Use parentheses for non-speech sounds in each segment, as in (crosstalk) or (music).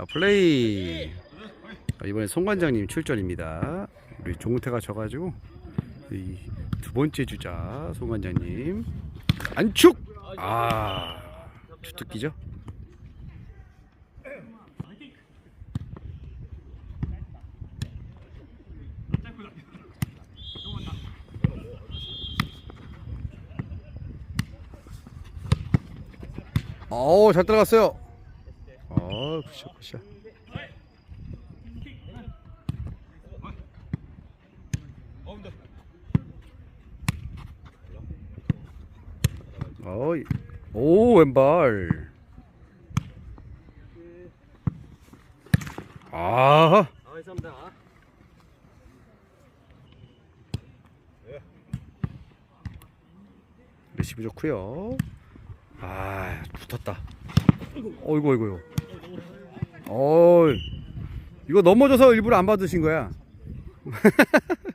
자 플레이. 자, 이번에 송관장님 출전입니다. 우리 종태가 져가지고 이두 번째 주자 송관장님. 안축! 아 주특기죠? 어우 잘 들어갔어요 어 굿샷 굿샷 어이 오 왼발. 아. 아. 레시브 좋고요. 아 붙었다. 어이구 어이구요 어이 이거 넘어져서 일부러 안 받으신 거야? (laughs)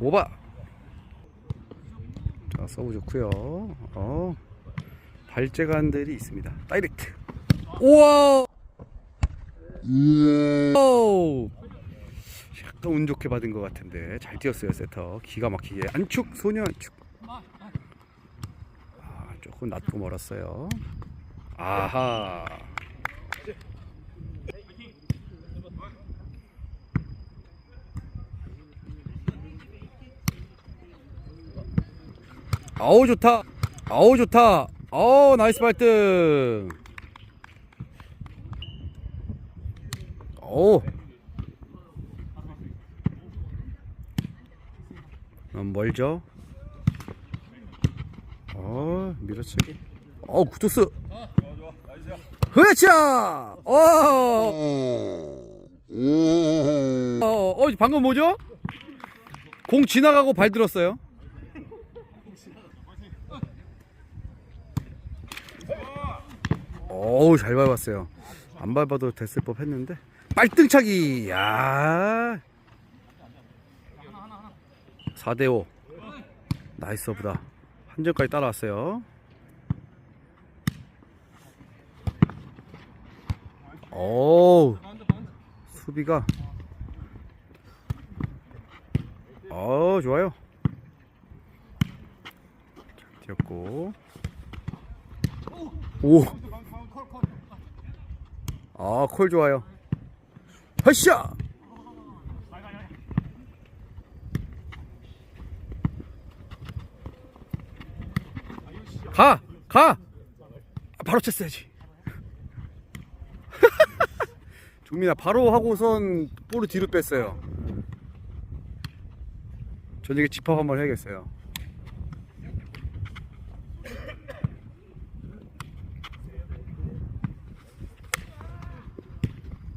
오바. 자 서브 좋고요. 어 발재간들이 있습니다. 다이렉트. 우와! 오 약간 운 좋게 받은 것 같은데 잘 뛰었어요 세터. 기가 막히게. 안축 소녀 안축. 아, 조금 낮고 멀었어요. 아하. 아우 좋다. 아우 좋다. 아우 나이스 발등. 오. 음, 멀죠? 어 밀어치기 어. 구토스 흐차 어, 어, 어 방금 뭐죠? 공 지나가고 발 들었어요? 어우 잘 밟았어요. 안 밟아도 됐을 법 했는데. 빨등차기! 야 4대5 나이스 오브다 한 점까지 따라왔어요 어우 수비가 어 좋아요 잘 뛰었고 오. 아, 콜 좋아요. 허샤! 가! 가! 아, 바로 쳤어야지. (laughs) 종민아, 바로 하고선 볼을 뒤로 뺐어요. 저녁에 집합 한번 해야겠어요.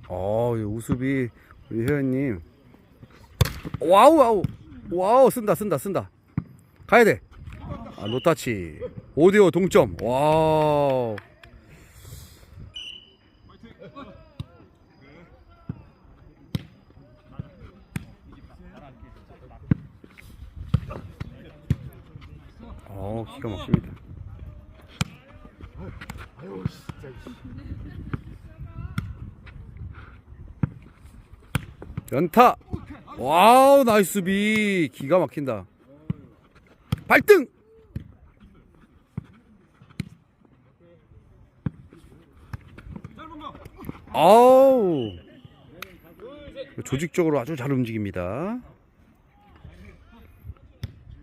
어, 이 우수비 우리 회원님. 와우 와우 와우 쓴다 쓴다 쓴다. 가야 돼. 아 노타치. 5대5 동점. 와우. 어 기가 막힙니다. 연타 와우 나이스 비 기가 막힌다 발등 아우. 조직적으로 아주 잘 움직입니다.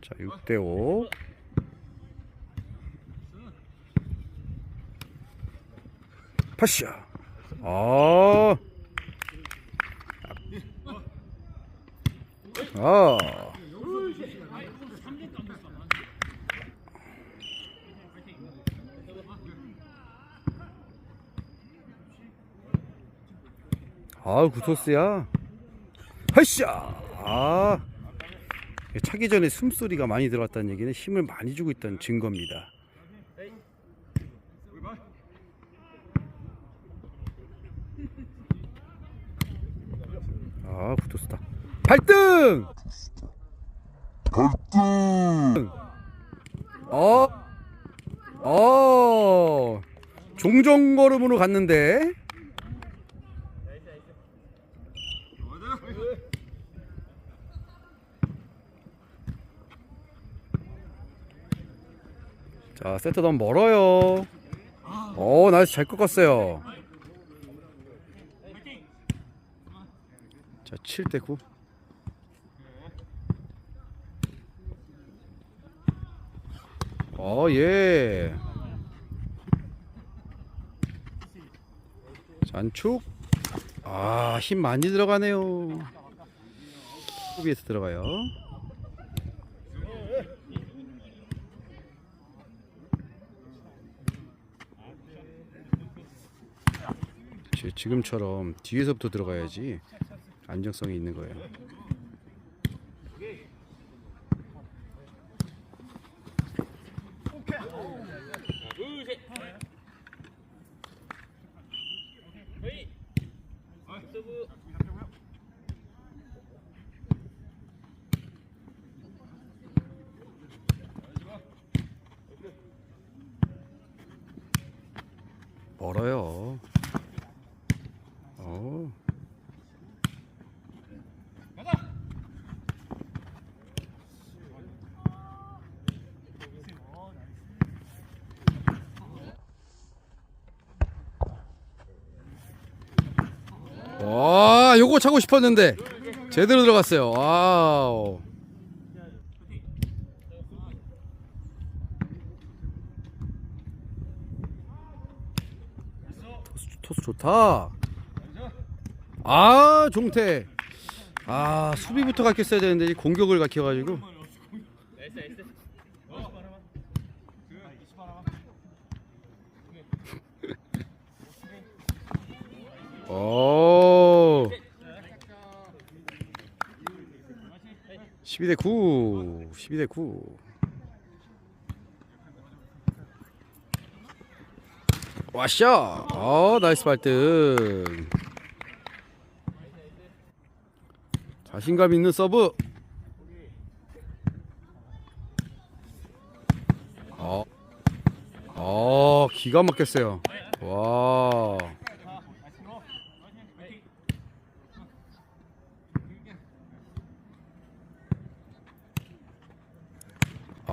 자 6대5 파샤. 아. 아. 아, 구토스야. 하샤. 아. 차기 전에 숨소리가 많이 들어왔다는 얘기는 힘을 많이 주고 있다는 증거입니다. 아, 구토스다. 발등! 어, 어, 종종 걸음으로 갔는데. 자, 세트 너무 멀어요. 오, 나이스 잘 꺾었어요. 자, 7대 9. 어, 예. 잔축. 아, 힘 많이 들어가네요. 수비에서 들어가요. 지- 지금처럼 뒤에서부터 들어가야지 안정성이 있는 거예요. 멀어요. 어. 와, 요거 차고 싶었는데 제대로 들어갔어요. 와우. 토스, 좋다. 아, 종태. 아, 수비부터 가르쳤어야 되는데 이 공격을 가르쳐가지고. 오. (laughs) 12대 9. 12대 9. 와샤. 어, 나이스 발등. 자신감 있는 서브. 어. 어, 기가 막혔어요. 와.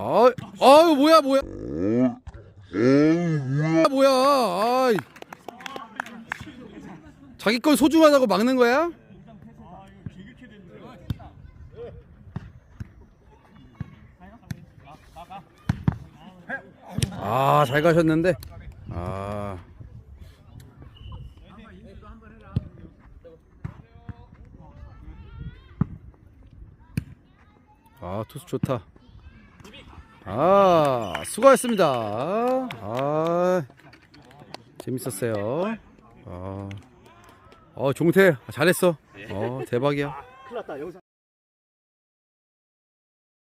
아, 아유 뭐야 뭐야. 뭐야 뭐야. 아이. 자기 건 소중하다고 막는 거야? 아, 잘 가셨는데. 아. 아, 투수 좋다. 아, 수고하셨습니다. 아, 재밌었어요. 아, 어, 종태 잘했어. 어, 대박이야.